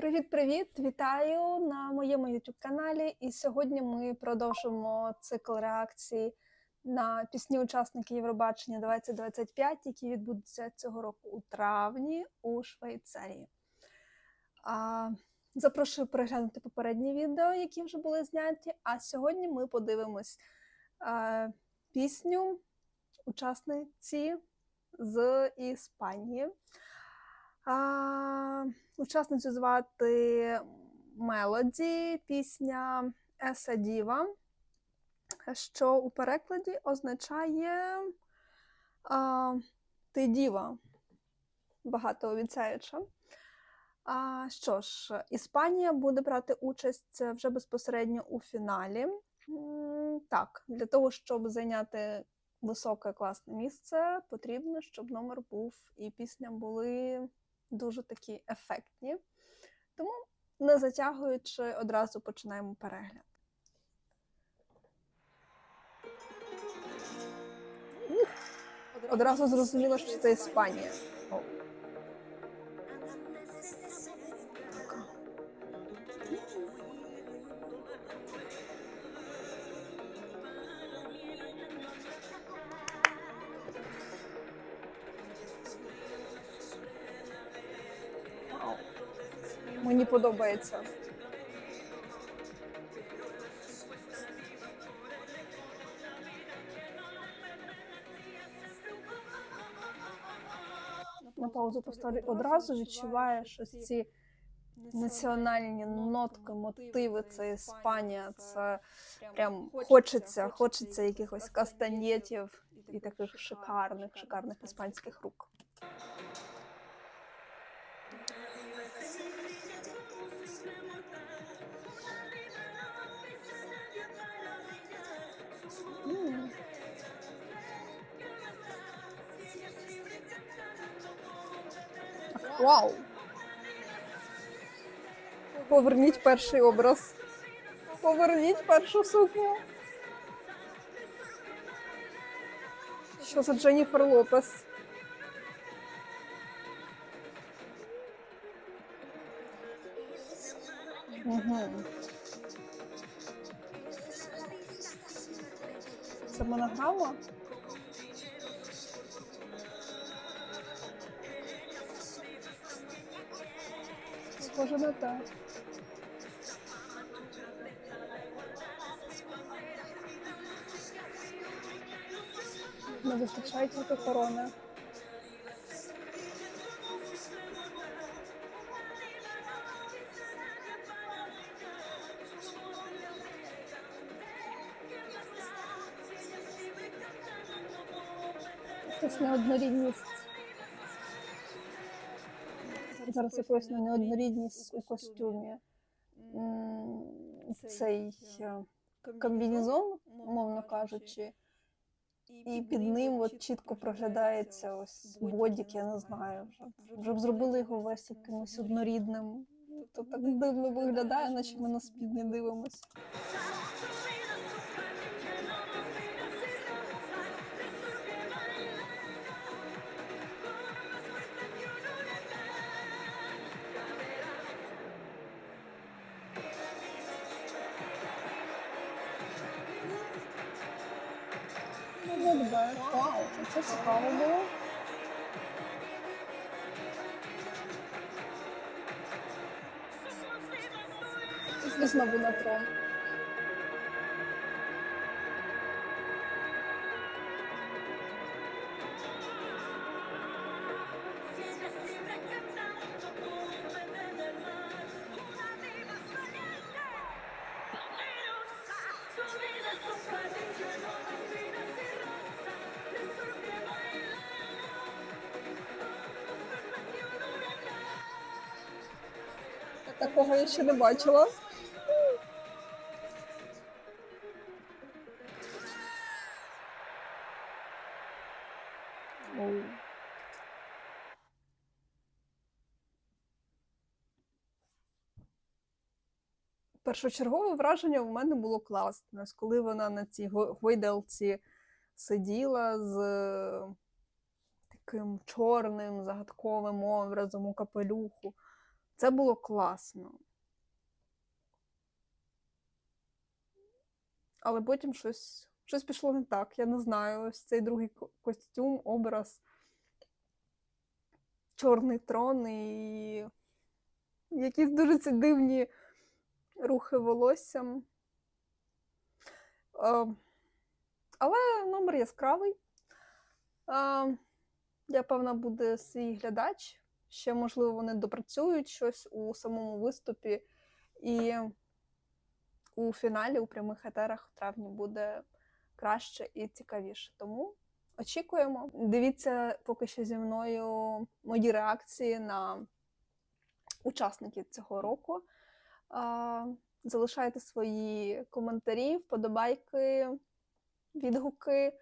Привіт-привіт! Вітаю на моєму youtube каналі. І сьогодні ми продовжимо цикл реакцій на пісні учасників Євробачення 2025, які відбудуться цього року у травні у Швейцарії. А, запрошую переглянути попередні відео, які вже були зняті. А сьогодні ми подивимось а, пісню учасниці з Іспанії. А, учасницю звати Мелоді, пісня Еса Діва, що у перекладі означає а, Ти діва, багатообіцяюча. А, що ж, Іспанія буде брати участь вже безпосередньо у фіналі. Так, для того, щоб зайняти високе класне місце, потрібно, щоб номер був і пісня були дуже такі ефектні. Тому, не затягуючи, одразу починаємо перегляд. Одразу зрозуміло, що це Іспанія. Мені подобається. На паузу поставлю одразу відчуваєш ось ці національні нотки, мотиви. Це Іспанія, це прям хочеться, хочеться якихось кастанєтів і таких шикарних, шикарних іспанських рук. Вау! Поверніть перший образ. Поверніть першу сукню. Що за Дженніфер Лопес? Угу. Це монограма? Схоже на те. Не вистачає тільки корони. Якась неоднорідність. Зараз я поясню неоднорідність у костюмі. Цей е, комбінезон, умовно кажучи, і під ним от чітко проглядається ось бодік, я не знаю вже. Вже б зробили його весь якимось однорідним. То так дивно виглядає, наче ми на спідні дивимось. Not bad. Вау, це цікаво було. І знову на трон. Такого я ще не бачила. Першочергове враження у мене було класне, коли вона на цій го- гойдалці сиділа з е, таким чорним загадковим образом у капелюху. Це було класно. Але потім щось, щось пішло не так. Я не знаю, ось цей другий костюм, образ, чорний трон і якісь дуже ці дивні рухи волоссям. Е, Але номер яскравий. Е, Я певна, буде свій глядач. Ще, можливо, вони допрацюють щось у самому виступі. І у фіналі, у прямих етерах в травні буде краще і цікавіше. Тому очікуємо. Дивіться поки що зі мною мої реакції на учасників цього року. Залишайте свої коментарі, вподобайки, відгуки.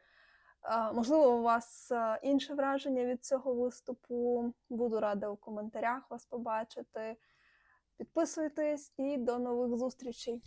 Можливо, у вас інше враження від цього виступу. Буду рада у коментарях вас побачити. Підписуйтесь і до нових зустрічей!